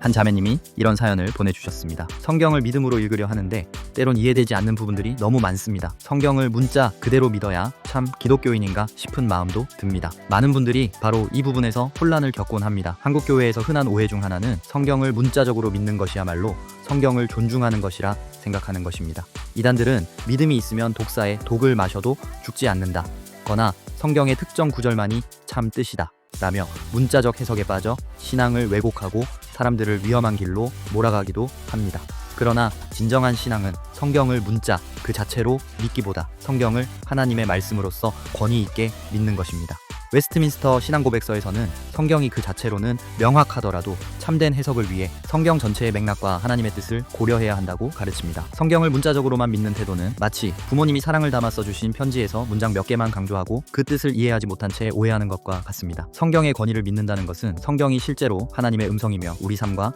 한 자매님이 이런 사연을 보내주셨습니다. 성경을 믿음으로 읽으려 하는데 때론 이해되지 않는 부분들이 너무 많습니다. 성경을 문자 그대로 믿어야 참 기독교인인가 싶은 마음도 듭니다. 많은 분들이 바로 이 부분에서 혼란을 겪곤 합니다. 한국 교회에서 흔한 오해 중 하나는 성경을 문자적으로 믿는 것이야말로 성경을 존중하는 것이라 생각하는 것입니다. 이단들은 믿음이 있으면 독사에 독을 마셔도 죽지 않는다. 거나 성경의 특정 구절만이 참 뜻이다. 라며 문자적 해석에 빠져 신앙을 왜곡하고 사람들을 위험한 길로 몰아가기도 합니다. 그러나 진정한 신앙은 성경을 문자 그 자체로 믿기보다 성경을 하나님의 말씀으로서 권위 있게 믿는 것입니다. 웨스트민스터 신앙고백서에서는 성경이 그 자체로는 명확하더라도 참된 해석을 위해 성경 전체의 맥락과 하나님의 뜻을 고려해야 한다고 가르칩니다. 성경을 문자적으로만 믿는 태도는 마치 부모님이 사랑을 담아 써주신 편지에서 문장 몇 개만 강조하고 그 뜻을 이해하지 못한 채 오해하는 것과 같습니다. 성경의 권위를 믿는다는 것은 성경이 실제로 하나님의 음성이며 우리 삶과